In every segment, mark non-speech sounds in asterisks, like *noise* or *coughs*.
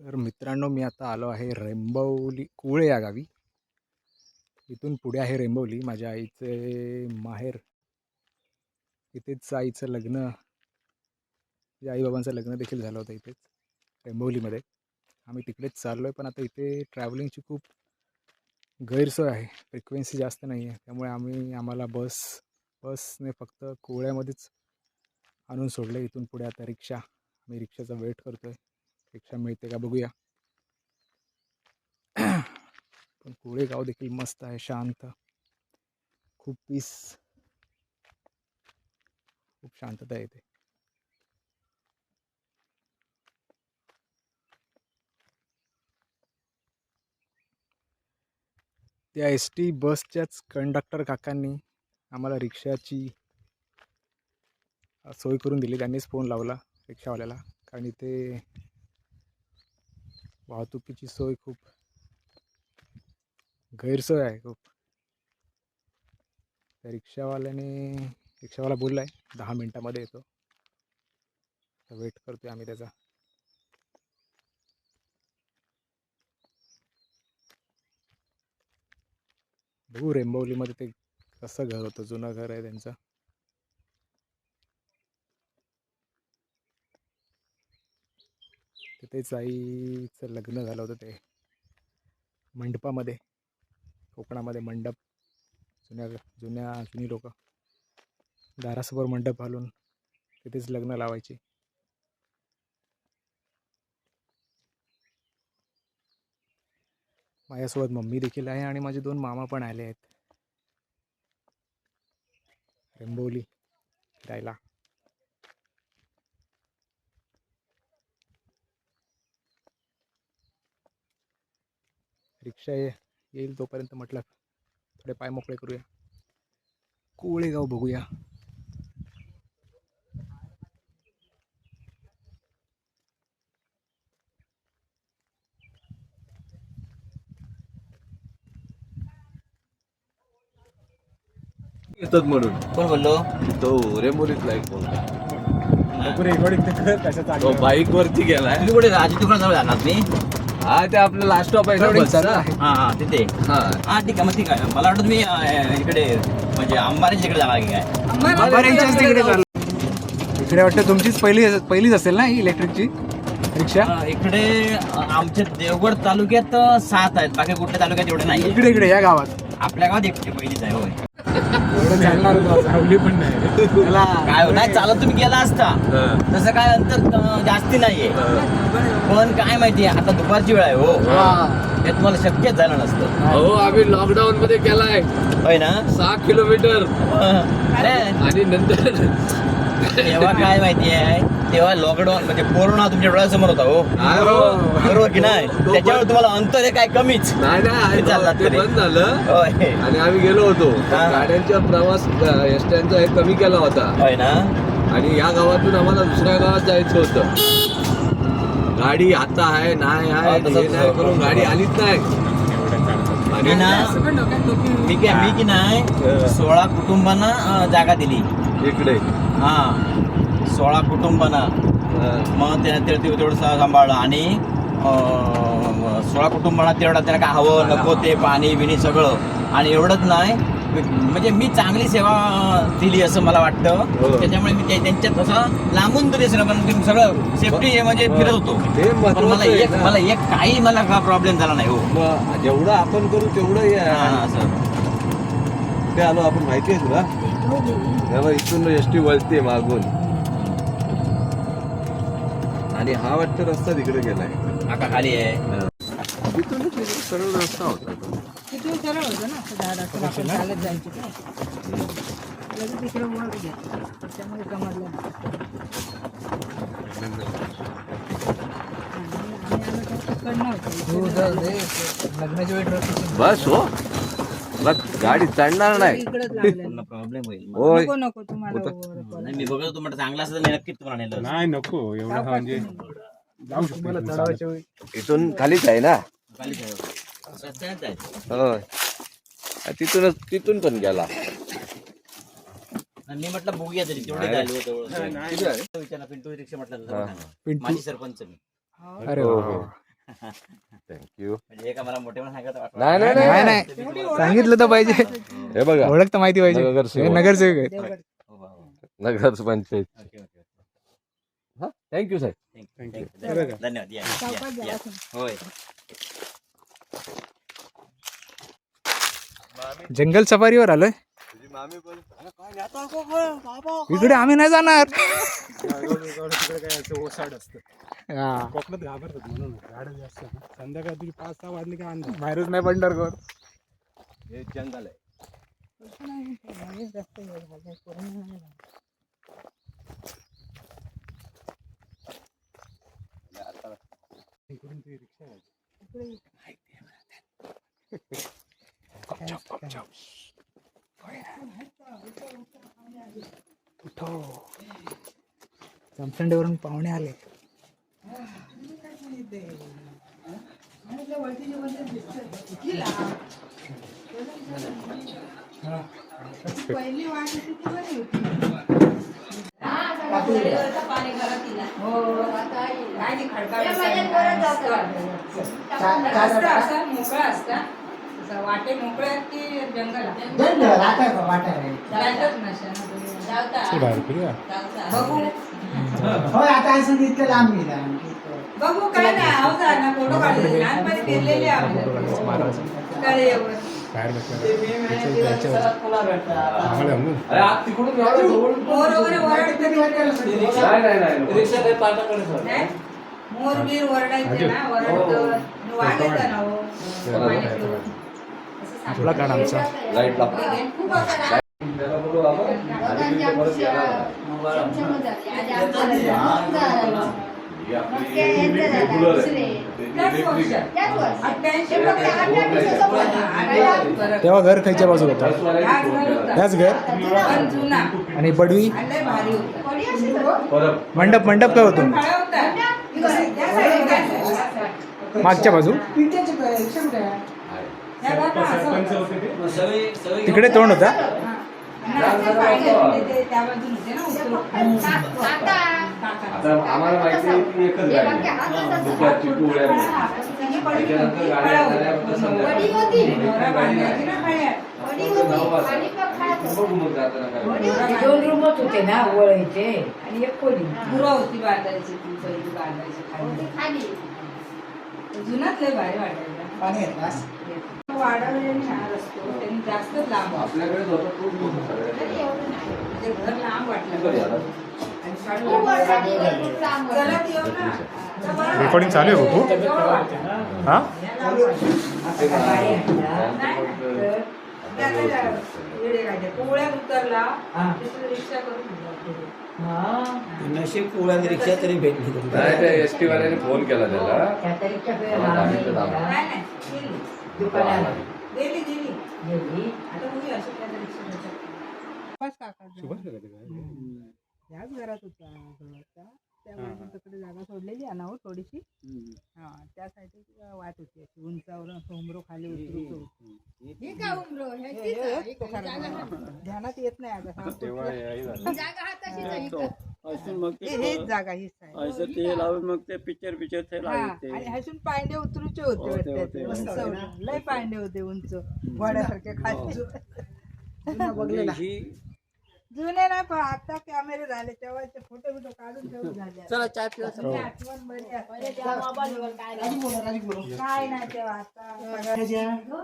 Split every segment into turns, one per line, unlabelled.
तर मित्रांनो मी आता आलो आहे रेंबवली कुळे या गावी. इथून पुढे आहे रेंबवली माझ्या आईचे माहेर. इथेच आईचं लग्न म्हणजे आईबाबांचं लग्न देखील झालं होतं इथेच रेंबवलीमध्ये. आम्ही तिकडेच चाललो आहे पण आता इथे ट्रॅव्हलिंगची खूप गैरसोय आहे. फ्रिक्वेन्सी जास्त नाही आहे त्यामुळे आम्ही आम्हाला बस बसने फक्त कोवळ्यामध्येच आणून सोडलं इथून पुढे आता रिक्षा. आम्ही रिक्षाचा वेट करतो आहे रिक्षा मिळते का बघूया. पण कोळेगाव देखील मस्त आहे शांत. खूप पीस खूप शांतता आहे त्या एस टी बसच्याच कंडक्टर काकांनी आम्हाला रिक्षाची सोय करून दिली. त्यांनीच फोन लावला रिक्षावाल्याला. कारण इथे वाहतुकीची सोय खूप गैरसोय आहे खूप. त्या रिक्षावाल्याने रिक्षावाला बोलला आहे दहा मिनटामध्ये येतो. वेट करतोय आम्ही त्याचा. बघू रेंबवलीमध्ये ते कसं घर होतं जुनं घर आहे त्यांचं. तिथेच आईचं लग्न झालं होतं ते. मंडपामध्ये कोकणामध्ये मंडप. जुन्या जुन्या जुनी लोक. दारासमोर मंडप घालून तिथेच लग्न लावायची. माझ्यासोबत मम्मी देखील आहे आणि माझे दोन मामा पण आले आहेत. रंबोली फिरायला. रिक्षा ये येईल तोपर्यंत म्हटलं थोडे पाय मोकळे करूया. कोळेगाव बघूया.
येतात म्हणून.
कोण बोललो?
तो रेमोरीतला एक मुलगा
रेकॉर्डिंग तर कशाचं
तो बाईक वरती गेलाय.
तुम्ही कुठे आजी जाणार मी?
हा ते आपलं लास्ट स्टॉप आहे.
हा हा तिथे.
हा.
ठीक आहे मग ठीक आहे. मला वाटतं तुम्ही अं, इकडे म्हणजे अंबारीच्या इकडे जाणार की काय?
अंबाऱ्यांच्याच तिकडे चालू इकडे वाटतं तुमचीच पहिली पहिलीच असेल ना ही इलेक्ट्रिकची रिक्षा?
अं, इकडे अं, आमच्या देवगड तालुक्यात अं, सात आहेत. बाकी कुठल्या तालुक्यात एवढे नाही
इकडे इकडे या गावात.
आपल्या गावात एकटे पहिलीच आहे होय.
चालणार पण नाही. त्याला
काय नाही चालत तुम्ही गेला असता.
हा.
तसं काय अंतर अं, जास्ती नाहीये. पण काय माहितीये आता दुपारची वेळ आहे हो. हे. तुम्हाला शक्यच झालं नसतं.
हो आम्ही लॉकडाऊन मध्ये केलाय
होय ना?
सहा किलोमीटर.
अरे
आणि नंतर
तेव्हा काय माहितीये तेव्हा लॉकडाऊन म्हणजे कोरोना तुमच्या डोळ्यासमोर होता हो.
हा, हो.
बरोबर की नाही? त्याच्यावर तुम्हाला अंतर आहे काय कमीच?
नाही नाही
ते चालतात
ते
तरी.
बंद झालं.
होय.
आणि आम्ही गेलो होतो.
हा.
गाड्यांचा प्रवास एसट्यांचा हे कमी केला होता.
होय ना?
आणि या गावातून आम्हाला दुसऱ्या गावात जायचं होतं. गाडी आता आहे नाही आहे
हा,
हे नाही करून गाडी आलीच नाही.
मी ना? मी काय मी की नाही
हा.
सोळा कुटुंबांना अं, जागा दिली.
इकडे.
हा. सोळा कुटुंबांना
हा.
मग त्याने ते तेवढं सांभाळलं. आणि सोळा कुटुंबांना तेवढं त्याला काय हवं नको ते पाणी बिणी सगळं. आणि एवढंच नाही म्हणजे मी चांगली सेवा दिली असं मला वाटतं.
हो.
त्याच्यामुळे मी त्यांच्यात असं लांबून तरी असं पण सगळं सेफ्टी म्हणजे
हो.
फिरत होतो. मला एक
ना.
मला एक काही मला का प्रॉब्लेम झाला नाही हो.
जेवढं आपण करू तेवढं हे
हा,
ते आलो आपण माहिती आहे तुला? इथून एस टी वळते मागून. आणि हा वाटतं रस्ता तिकडे गेलाय.
आका खाली आहे.
तिथून सरळ रस्ता होता तो.
तिथून सरळ होतं ना? आपण चालत जायचं लगेच तिकडे वळ घ्या त्याच्यामुळे कमरला आम्ही आलो तर तिकडनं होतं.
लग्नाची वेळ
बस हो. गाडी चढणार नाही.
प्रॉब्लेम होईल.
होय
नको नको तुम्हाला वर करू.
नाही मी बघत तुम्हाला चांगला असं तर मी नक्कीच तुम्हाला नेलं
नाही नको एवढं म्हणजे. जाऊ शकतो इथून
चढवायच्या वेळी
इथून खालीच आहे ना?
खाली ठेवा. रस्त्यात जायचं.
होय. तिथूनच तिथून पण गेला.
आणि मी म्हटलं बघूया तरी तेवढे विचारा पिंटू रिक्षा म्हटलं तर
हा.
सांगा.
पिंटू.
माझी सरपंच मी.
अरे
हो,
वा.
हो. थँक्यू
म्हणजे एका मला मोठे सांगत वाटलं.
नाही नाही
नाही
नाही
नाही सांगितलं तर पाहिजे
हे बघा
ओळख तर माहिती पाहिजे
नगरसेवक.
हे नगरसेवक आहेत
देवगड.
हो, हो, हो.
नगर panchayat
okay, okay.
Thank you Saheb
Thank you,
Thank
thank
you.
you. धन्यवाद या, या,
सावकाश
या.
जावा तुम्ही.
होय
जंगल सफारीवर आलोय इकडे आम्ही नाही जाणार
तिकडे काय असं ओसाड असतं
हा.
कोकणात घाबरतात म्हणून गाड्या जास्त ना. संध्याकाळ तुझी पाच सहा वाजले का अंदाज
बाहेरच नाही पडणार कोण
हे जंगल आहे
तसं नाही, हे जास्त हे झालंय, पूर्ण नाही झालं.
इकडून ती रिक्षा आहे. *laughs*
चमसंडेवरून पाहुणे आले.
पहिली वाट होती ती बरी होती.
मोकळा असता. असा वाटे मोकळे आहेत की जंगल जायचंच नशा
चल बाहेर फिरूया.
बघू.
होय आता असं इतकं लांब गेला
बघू काय नाही आहो जा ना फोटो काढले. लहानपणी फिरलेले
बाहेर
आज तिकडून एवढं जवळ
मोर वगैरे ओरडते
नाही. नाही नाही
नाही मोर बीर ओरडायचे ना ओरडत वागायचं ना हो.
आपला काढ आमचा.
लाइट लागतो
तेव्हा घर खायच्या बाजूला होतं. त्याच घर. आणि
परत
मंडप मंडप काय होतो? मागच्या बाजू.
सरपंच
होतं.
होते ते.
तिकडे तोंड होता?
ना.
आता आम्हाला माहिती आहे एकच गाडी आहे. दुपारची त्याच्यानंतर गाड्या झाल्या. फक्त संध्याकाळी.
ना.
नऊ वाजता. जाताना काय
दोन रूमच होते ना वळायचे आणि एक खोली.
होती बांधायची ती पहिली खाली. जुनाच लय भारी वाटायचं.
पाणी येतलास
वाढवलेली छान असतो त्यांनी जास्त लांब
आपल्याकडे होतं खूप मोठं सगळ्याकडे.
म्हणजे घर लांब वाटलं
बरं झालं.
आणि शाळेत चला ती येऊ ना. तर बरं
रेकॉर्डिंग चालू आहे बाबू
जवळ वाटलं.
हा
नाही, नाही. ते आता येडे काढले. पोळ्यात उतरला तिथून रिक्षा करून
नशीब पोळ्या रिक्षा तरी भेटली
नाही त्या एस टी वाल्याने फोन केला त्याला.
नाही नाही गेली.
दुकानाला
गेली गेली
गेली
आता बघूया अशी काय तरी रिक्षा भेटेल.
सुभाष काकाचा.
सुभाष का ते?
याच घरात होता घराचा त्या बाजूला तिकडे जागा सोडलेली आहे ना हो थोडीशी? हा त्या साईडची वाट होती अशी उंचावर असं उमरो? खाली उतरू ध्यानात येत नाही आता हा.
तेव्हा हे झालं.
हे- हेच जागा हीच आहे.
असं ते लावून मग ते पिक्चर पिक्चर ते
हा, आणि हसून पांडे उतरूचे होते
होते,
वाटतं.
होते,
ते. लय पांडे होते उंच. घोड्यासारखे खाली
म्हणजे ही
जुने ना पण आता कॅमेरे झाले तेव्हाचे फोटो बिटो काढून ठेवून झाले
चला चाय
ती आठवण बरी आहे. काय नाही तेव्हा आता.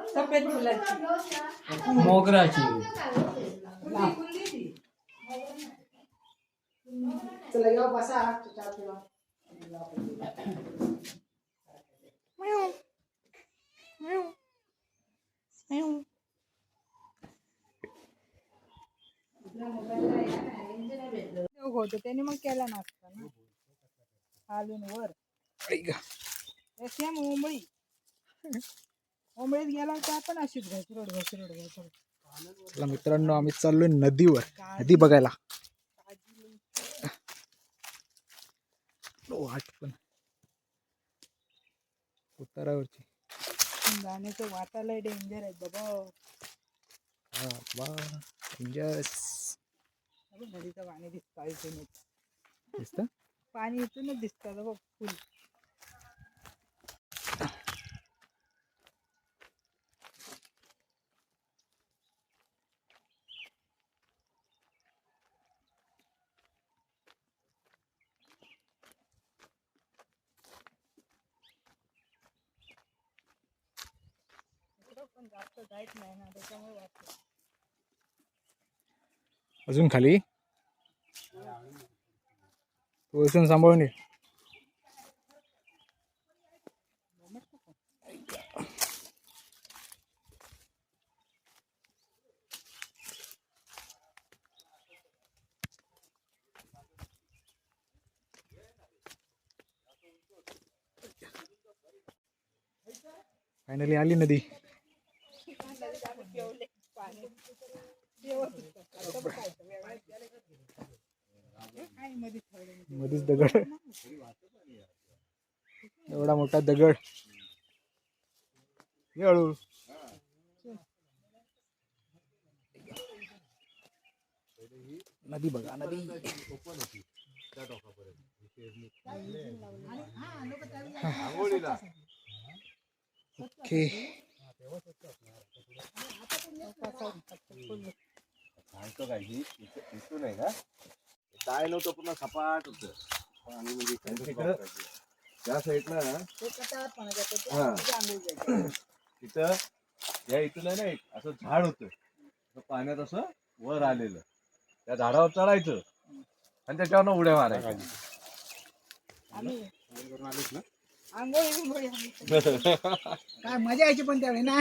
सफेद फुलाची
मोगराची
कुंडी कुंडी ती.
चला येऊ बसा चहा पिऊ
योग होतो. त्याने मग केला नसता ना. खालून वर. सेम मुंबई. ओंबळीत गेला तर आपण अशीच घसरड घसरड घसरड.
चला मित्रांनो आम्ही चाललोय नदीवर. नदी बघायला. वाट पण. उतारावरची.
गाण्याचं वातालय डेंजर आहे. बाबा
हा, वा डेंजरस
नदीचं पाणी दिसतं इथूनच
दिसतं?
पाणी इथूनच दिसतं बघ फुल इकडं पण जास्त जायत नाही ना त्याच्यामुळे वाटतं
अजून खाली? तू सांभाळून ये. फायनली आली नदी
काय मध्ये ठेवलं
मध्येच दगड. एवढा मोठा दगड. ये हळूहळू नदी बघा नदी. ओके.
सांगतो काय ही इथं- इथून आहे का काय नव्हतं पूर्ण सपाट होत. आणि म्हणजे त्या साईडला हा. तिथं या आहे ना एक असं झाड होतं. पाण्यात असं वर आलेलं. त्या झाडावर चढायचं. आणि त्याच्यावर उड्या मारायच्या.
आम्ही.
काय मजा यायची पण त्यावेळी ना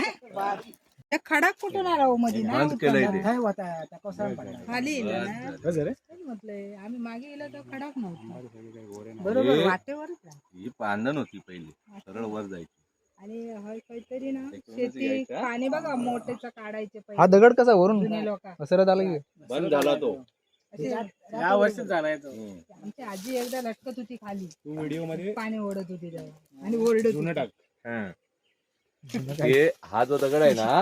त्या खडाक कुठून आला हो मध्ये ना
बंद केलंय ते.
काय होता आता कोसळून पडला?
खाली ना? तेच म्हटलंय आम्ही मागे गेलो तर खडाक नव्हता. बरोबर
हे-
वाटेवरच आहे.
ही होती पहिली. सरळ वर जायची.
आणि हय काहीतरी ना
त्याच्यावरच
शेती
यायचं.
पाणी बघा मोठेच काढायचे
हा
पहिले
दगड कसा वरून
लोक.
पसरत आला की?
बंद झाला तो.
या वर्षीच झालाय तो.
आमची आजी एकदा लटकत होती खाली.
तू व्हिडिओमध्ये
पाणी ओढत होती तेव्हा. आणि ओरडत
जुनं
होती.
टाक.
हा. हे हा जो दगड आहे ना?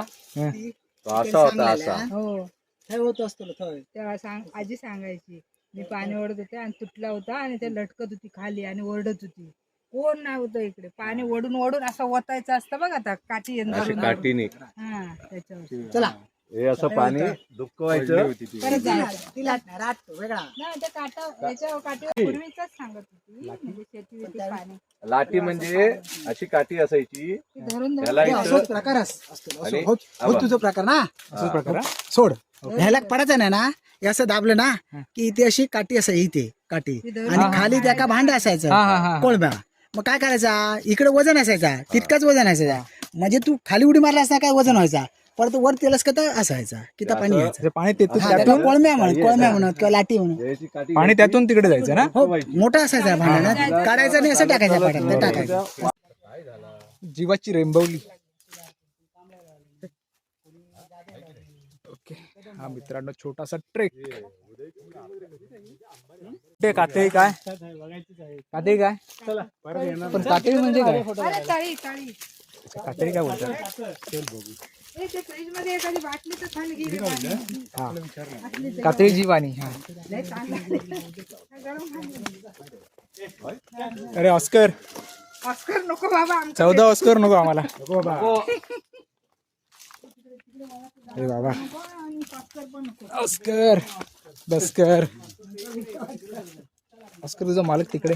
तो असा होता असा.
हो.
काय होत असतो थोडं
तेव्हा सांग आजी सांगायची मी पाणी ओढत होते आणि तुटला होता आणि ते लटकत होती खाली आणि ओरडत होती. कोण नाही होतं इकडे. पाणी ओढून ओढून असं ओतायचं असतं बघ आता काठी
काठीने
हा त्याच्यावर.
चला.
हे असं पाणी
परत जायचं
तिला रात वेगळा.
नाही ते काटा याच्या काठीवर पूर्वीच सांगत होती. म्हणजे शेती वेती पाणी
लाठी म्हणजे अशी काठी असायची.
धरून
त्याला
असोच प्रकार असतो. हो हो तुझा प्रकार ना.
असंच प्रकार? हा?
सोड. ह्याला पडायचं नाही ना. हे असं दाबलं ना की इथे अशी काठी असायची इथे काठी. आणि खाली त्या का भांड
हा, हा,
असायचं. कोळब्या. मग काय करायचा? इकडे वजन असायचा. तितकाच वजन असायचा. म्हणजे तू खाली उडी मारला असता काय वजन व्हायचा? परत वर तेलस का असायचा किती पाणी यायचं.
ते पाणी
हा, त्याला
त्यातून
कोळम्या म्हणत कोळम्या म्हणत किंवा लाठी म्हणत.
याची काठी
पाणी त्यातून तिकडे जायचं ना?
हो मोठा असायचा भांडण काढायचं आणि असं टाकायचं पाण्यात ते टाकायचं.
जीवाची रेंबवली. ओके. हा मित्रांनो छोटासा ट्रेक. ते कातळी काय? कातळी काय?
चला परत येणार
पण कातळी म्हणजे काय?
अरे तळी तळी
कातळी काय बोलतात?
ते फ्रीजमध्ये एखादी बाटली तर खाली गेली पाणी.
हा. हा. अरे ऑस्कर.
ऑस्कर नको बाबा आमचं
चौदा ऑस्कर नको आम्हाला. अरे बाबा.
आणि ऑस्कर पण नको.
ऑस्कर. बस्कर. ऑस्कर तुझा मालक तिकडे.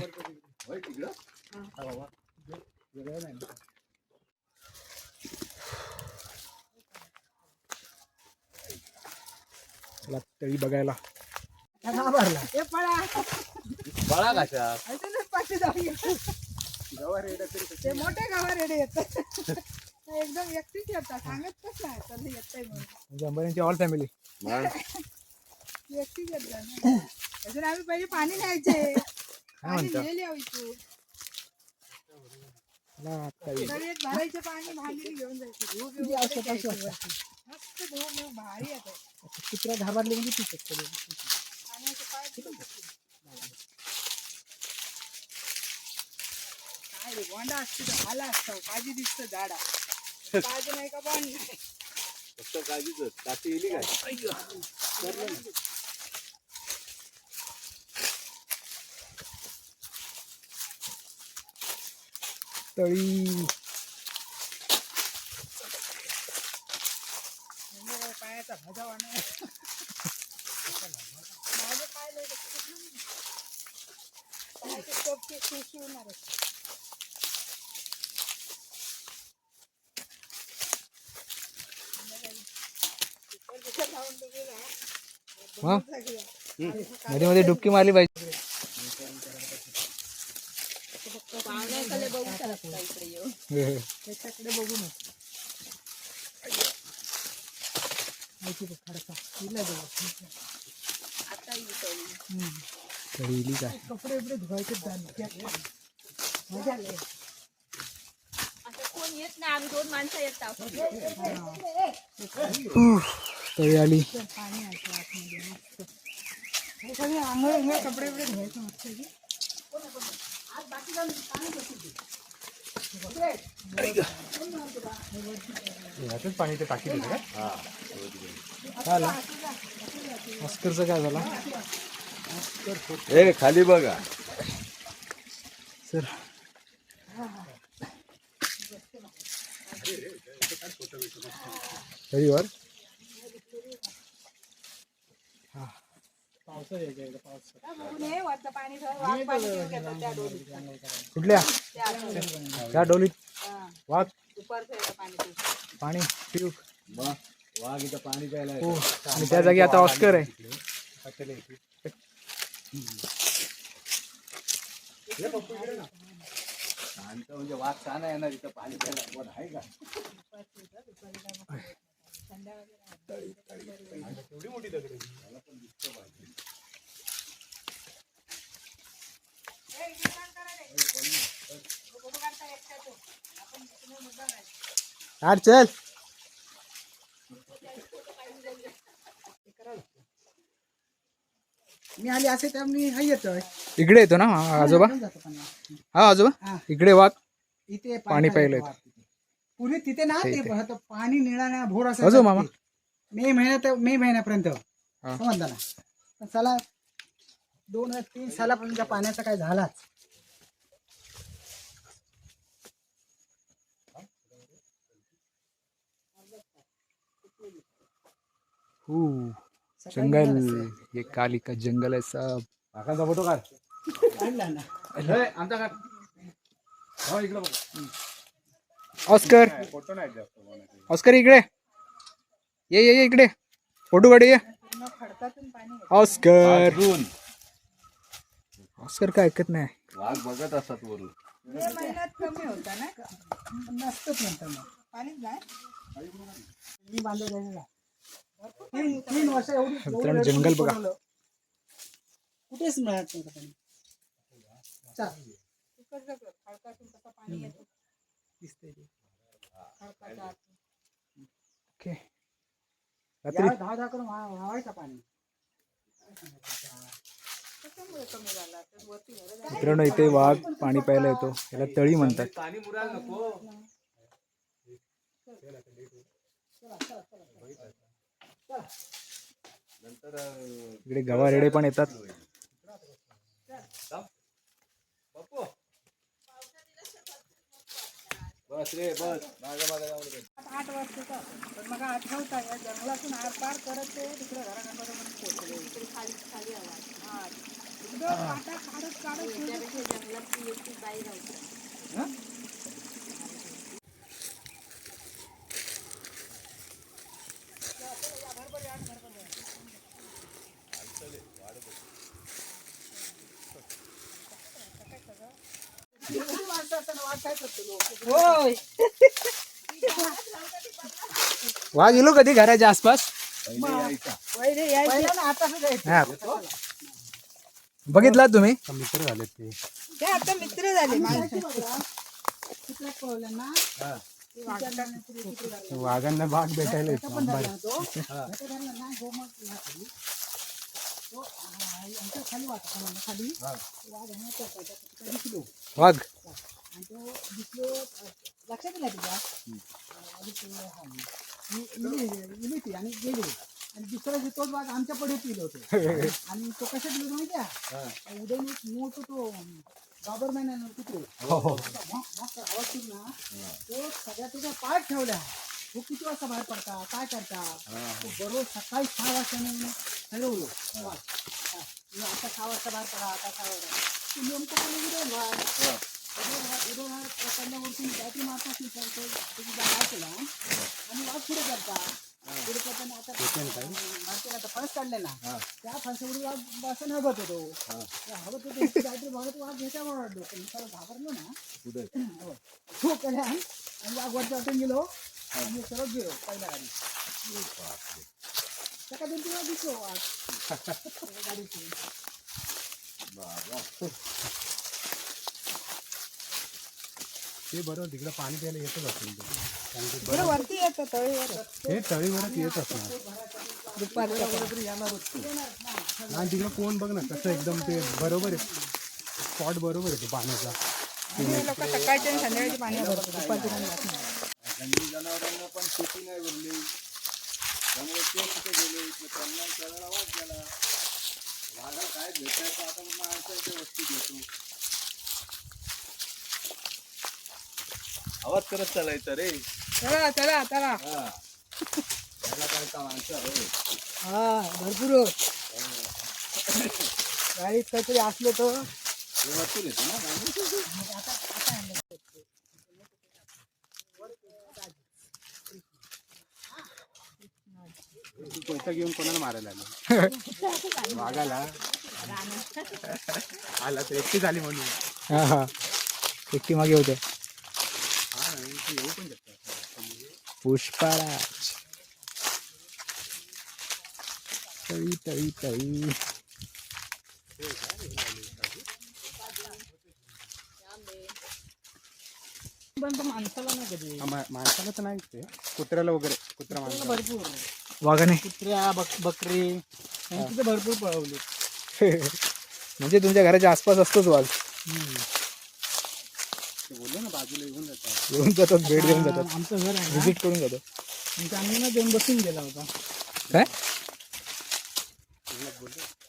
चला तळी बघायला.
बळा कशा?
ते मोठे गावा रेडे येतात एकदम एकटीच येतात. सांगत कसं म्हणून.
म्हणजे अंबानीची ऑल फॅमिली
एकटीच येतात ना अजून आम्ही पहिले पाणी न्यायचे. पाणी
म्हणता? चला,
भरायचं पाणी भांडी घेऊन जायचं. धूप बिऊप? वरती. मस्त बिऊप भारी
घाबरले म्हणजे तिथेच
आणि असं पाय तिथून काय रे गोंडा असतो तर आला असतो काजी दिसतं झाडा. काजी नाही का पण?
फक्त काळजीच टाकी येली काय?
तळी
पायाचा भजा वाणा माझं काय लय लक्षात नाही. पायाचे टोपके शिवशिवणार आहे. तिकडे लावून तो गेला.
हा
सगळं.
मध्ये मध्ये डुबकी मारली पाहिजे
पाहुण्याकडे बघू ही
तळीली काय
कपडे बिपडे धुवायचे
कोण येत नाही? आम्ही दोन माणसं
तळी आली.
सगळे आंघोळ आंघोळ कपडे बिपडे धुवायचे मस्त की.
यातच पाणी ते टाकी दिलं का? झालं. काय झालं?
ए खाली बघा.
सर.
डोलीत.
कुठल्या?
त्या
डोलीत.
हा.
वाघ.
पाणी
पिऊ.
वाघ इथं पाणी प्यायला
हो त्या जागी आता ऑस्कर आहे.
शांत म्हणजे वाघ का नाही येणार इथं पाणी प्यायला कोण आहे का
यार चल।
मी आली असे तर मी हा येतोय
इकडे येतो ना हा आजोबा
जातो.
हा आजोबा
हा.
इकडे वाघ
इथे
पाणी प्यायलं
येतो. पूर्वी तिथे ना
ते
ते
इथे.
होतं, पाणी निळाण्या भोर असं
अजून मामा.
मे महिन्यात मे महिन्यापर्यंत
हा.
समजलं ना चला दोन तीन सालापर्यंत पाण्याचा काय झालाच
हू जंगल ये काली का जंगल आहे सब।
काकांचा फ़ोटो काढ.
काढला ना
ए, आमचा काढ. हो इकडे बघ.
ऑस्कर.
फ़ोटो नाही जास्त
ऑस्कर इकडे. ये ये ये इकडे. फ़ोटो काढ ये. ऑस्कर. ऑस्कर काय ऐकत नाही.
वाघ बघत असतात वरून.
महिन्यात कमी होता ना
नसतंच नंतर मग.
पाणीच नाही?
मी बांधलं जायला तीन तीन वर्ष एवढी
मित्रांनो,
एवढी
जंगल बघा.
कुठेच मिळत पाणी. दिसतंय ते.
ओके रात्री
दहा दहा करून व्हा- व्हावायचं पाणी.
मित्रांनो इथे वाघ पाणी प्यायला येतो. याला तळी म्हणतात.
पाणी मुरायला नको. नंतर
इकडे गवा रेडे पण येतात.
बापू. बस रे बस. मागं मागं जाऊ नको.
आठ वर्षाचा पण मग आठवता या जंगलातून आर पार करत ते तिकडे घराकडे पोहोचले. इकडे खाली खाली आला. हा. काटा काढत काढत गेले. एवढी माणसं असताना वाघ काय करतो लोक होय
वाघ गेलो कधी घराच्या आसपास?
पहिले यायचा.
पहिले यायचे.
पहिला ना आता सुद्धा येतो.
हा. बघितला तुम्ही?
मित्र झाले ते.
ते आता मित्र झाले. माणसं
तिकडे पळवलं ना
हा.
ते वाघांना तिकडे- तिकडे धरलं.
वाघांना बाग भेटायला
त्याचा
येतो
वाघ. *laughs* लक्षात आला तुझ्या हा. आणि गेली आणि दुसरा जे तोच वाघ आमच्या पडे पिलो होते आणि तो कशात गेलो माहिती उद्या मी मोठो तो गव्हर्नमेंट आहे ना कुत्रे त्याचा भॉक- भॉक आवाज ना तो सगळ्या त्याच्या पाय ठेवल्या. तो किती वाजता बाहेर पडता? काय करता? तो बरोबर सकाळी सहा वाजता मी ठरवलो आता सहा वाजता बाहेर पडा आता सहा वाजता तो नेमकं कोणी बॅटरी केला आणि पुढे करता. पुढे करताना आता मारते आता फणस काढले ना त्या फणसावर असं नभत होतो हवत होतो बॅटरी वाढलो पण त्याला घाबरलो ना. हो. कळलं आणि वाघ वाटून गेलो. पहिल्या गाडी दोन तीन वेळा दिसलो
ते बरोबर तिकडे पाणी प्यायला येतच असेल ते. कारण ते
बरं वरती येतं तळीवर
हे तळीवरच येत असणार आणि तिकडे कोण बघ ना कसं एकदम ते बरोबर आहे स्पॉट बरोबर आहे तो पाण्याचा
लोक सकाळच्या आणि संध्याकाळची पाणी.
जंगली जनावरांना पण शेती नाही भरली. त्यामुळे ते कुठे गेले? मग त्यांना आवाज गेला वाघा काय भेटायचं आता माणसाच्या वस्तीत येतो. आवाज करत चालायचा रे.
चला चला चला.
हा. त्याला काय का माणसं होय
हा भरपूर *coughs* गाडीत काहीतरी असलं तर.
हे वरतून येतो ना. माणूस?
तू पैसा घेऊन कोणाला मारायला आला? *laughs* वाघाला. आला तर एकटी झाली म्हणून.
हा हा. एकटी मागे होते.
हा ते येऊ पण शकतात.
पुष्पाराज. तळी तळी तळी.
पण तो माणसाला नाही कधी.
हा, माणसाला तर नाही ते. कुत्र्याला वगैरे. कुत्रा माणसाला.
भरपूर.
वाघाने
कुत्र्या बक बकरी यांची तर भरपूर पळवली. *laughs*
म्हणजे तुमच्या घराच्या आसपास असतोच वाघ.
ते बोललो ना बाजूला येऊन जातात.
येऊन जातात भेट देऊन जातात.
आमचं घर आहे ना
व्हिजिट करून जातात.
आमच्या अंगणात येऊन बसून गेला होता.
काय?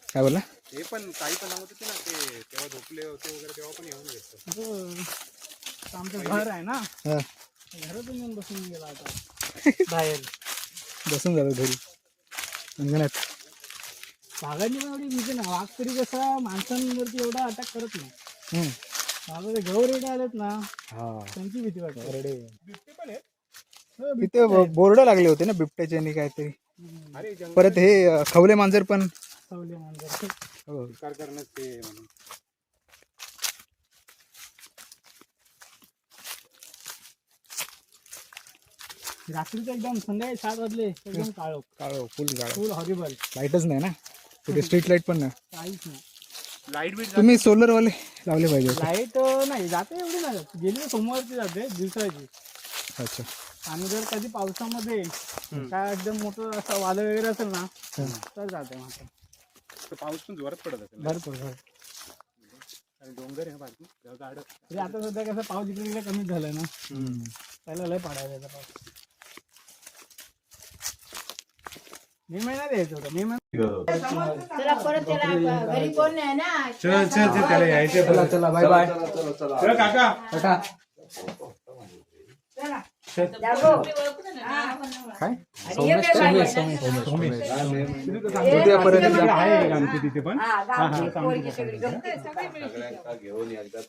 काय बोला
ते पण काही पण होते ना ते तेव्हा झोपले होते वगैरे तेव्हा पण येऊन
हो. तर आमचं घर आहे ना
हा.
घरातून येऊन बसून गेला होता. *laughs* बाहेर.
बसून जातात घरी. अंगणात.
वाघांची पण एवढी भीती ना वाघ तरी कसा माणसांवरती एवढा अटॅक करत नाही.
हम्म.
वाघाचे गौर एवढे आलेत ना
हा.
त्यांची भीती वाटते.
अरे
हो,
तिथे बोर्ड लागले होते ना बिबट्याचे आणि काहीतरी.
अरे जंगल
परत हे अं, खवले मांजर पण.
सावली मांजर.
हो
शिकार करणं ते म्हणून
रात्रीचं एकदम संध्याकाळी सात वाजले एकदम काळो
काळो फुल काळो
फुल हॉरिबल
लाईटच नाही ना? तिथे स्ट्रीट लाइट पण नाही.
काहीच नाही.
लाइट बीट
तुम्ही सोलर वाले लावले पाहिजे.
लाइट नाही जाते एवढी नाही. जात. गेली तर सोमवारची जाते दिवसाची.
अच्छा.
आणि जर कधी पावसामध्ये काय एकदम मोठं असं वादळ वगैरे असेल ना तर जाते मात्र
तर पाऊस पण जोरात पडत असेल
भरपूर
डोंगर आहे बाजू. गाड.
तरी आता सध्या कसं पाऊस इकडे इकडे कमीच झालाय ना. पहिला लय पडायला पाऊस. मे महिन्यात यायचं होतं मे महिन्यात
चला परत त्याला घरी कोण नाही ना.
चल चल चल त्याला यायचं
चला चला बाय बाय
चला चला
चल. काका.
टाटा.
चला. जागो. हा.
काय?
आणि हे काय
सोमेश
पाहिजे?
उद्यापर्यंत
आहे एक आमची तिथे पण?
हा, गावची पोरगी सगळी गप्प.
सगळ्यांना घेऊन एकदा